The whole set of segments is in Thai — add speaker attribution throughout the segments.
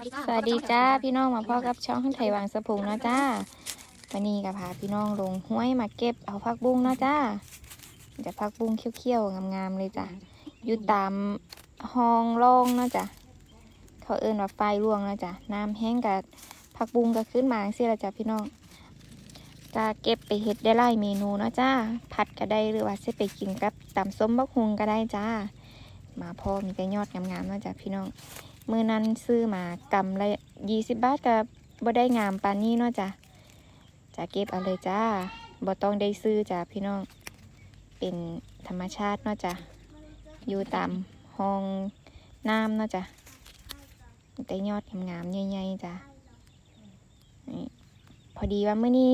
Speaker 1: สวัสดีจ้าพี่น้องมาพ่อกับช่องขึ้นไทยวางสะพุงเนาะจ้าวันนี้ก็พาพี่น้องลงห้วยมาเก็บเอาผักบุ้งเนาะจ้าจะผักบุ้งเขี้ยวๆงามๆเลยจ้ะอยู่ตามห้องร่องเนาะจ้ะเขาเอิ้นว่าไฟร่วงเนาะจ้ะน้ำแห้งกับผักบุ้งก็ขึ้นมาเสียละจ้ะพี่น้องจะเก็บไปเฮ็ดได้หลายเมนูเนาะจ้าผัดก็ได้หรือว่าจะไปกินกับตำส้มบักฮุงก็ได้จ้า มาพ่อมีแต่ยอดงามๆเนาะจ้ะพี่น้อง มือนั้นซื้อมากำละยี่สิบบาทกับบ่ได้งามปานนี้เนาะจ้ะจะเก็บเอาเลยจ้าบ่ต้องได้ซื้อจ้ะพี่น้อง เป็นธรรมชาติเนาะจ้ะอยู่ตามห้องน้ำเนาะจ้ะแต่ยอดงามๆใหญ่ๆจ้ะพอดีว่าเมื่อนี้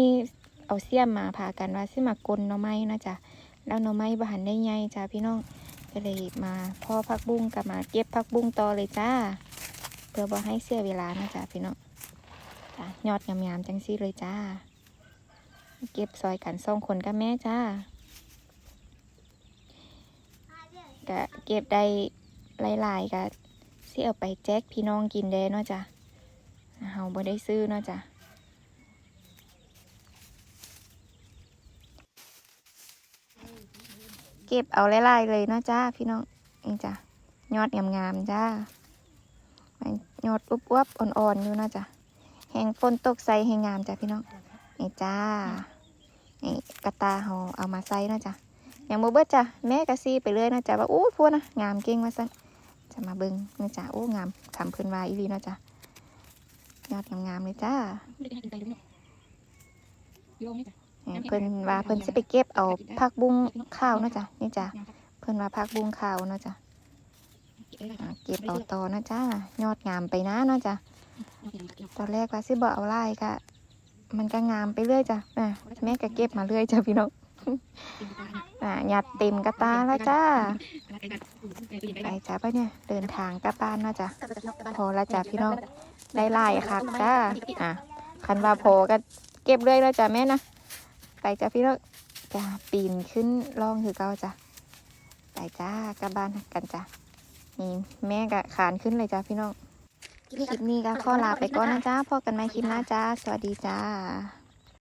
Speaker 1: เอาเสียมมาพากันว่าสิมากลหน่อไม้นาะจ้ะแล้วหน่อไม้บหันได้ใหญ่จ้ะพี่น้องก็เลยมาพ่อพักบุ้งกับมาเก็บพักบุ้งต่อเลยจ้า พื่อบ่ให้เสียเวลานะจ๊ะพี่น้องจ้ะยอดงามๆจังซี่เลยจ้า เก็บซอยกันสองคนกับแม่จ้าก็เก็บได้หลายๆก็สิเอาไปแจกพี่น้องกินได้เนาะจ้ะเฮาบ่ได้ซื้อเนาะจ้ะเก็บเอาหลายๆเลยเนาะจ้าพี่น้องนี่จ้ะยอดงามๆจ้า ยอดอุบวบๆอ่อนๆอยู่เนาะจ้ะแหงฝนตกใส่ให้งามจ้ะพี่น้องนี่จ้านี่กระตาเฮาเอามาใส่เนาะจ้ะอย่างโมเบิดจ้ะแม่กะซีไปเรื่อยเนาะจ้ะว่าอู้พูดนะงามเก่งว่าซั่นจะมาเบิ่งเนาะจ้ะอู้งามคำเพิ่นว่าอีหลีเนาะจ้ะยอดงามๆเลยจ้า
Speaker 2: ไม่ได้ให้กินไก่เลยเนาะโยมนี่จ้ะ
Speaker 1: เนี่ยเพิ่นว่าเพิ่นสิไปเก็บเอาผักบุ้งข้าวเนาะจ้ะนี่จ้ะเพิ่นว่าผักบุ้งข้าวเนาะจ้ะ
Speaker 2: เก็บได้
Speaker 1: อ่าเก็บเอาต่อนะจ้ายอดงามไปนะเนาะจ้ะตอนแรกว่าสิบ่เอาไล่ก็มันก็งามไปเรื่อยจ้ะแม่ก็เก็บมาเรื่อยจ้ะพี่น้องอ่าหยัดเต็มกระตาแล้วจ้าไปจ้ะปะเนี่ยเดินทางกลับบ้านเนาะจ้ะพอแล้วจ้ะพี่น้องได้ไล่ค่ะจ้าอะคันว่าพอก็เก็บเรื่อยแล้วจ้ะแม่นะไปจ้ะพี่น้องจ้ะปีนขึ้นล่องคือเก่าจ้ะไปจ้ากลับบ้านกันจ้ะ นี่แม่ก็ขานขึ้นเลยจ้าพี่น้อง คลิปนี้ก็ขอลาไปก่อนนะจ้าพบกันใหม่คลิปหน้าจ้า สวัสดีจ้า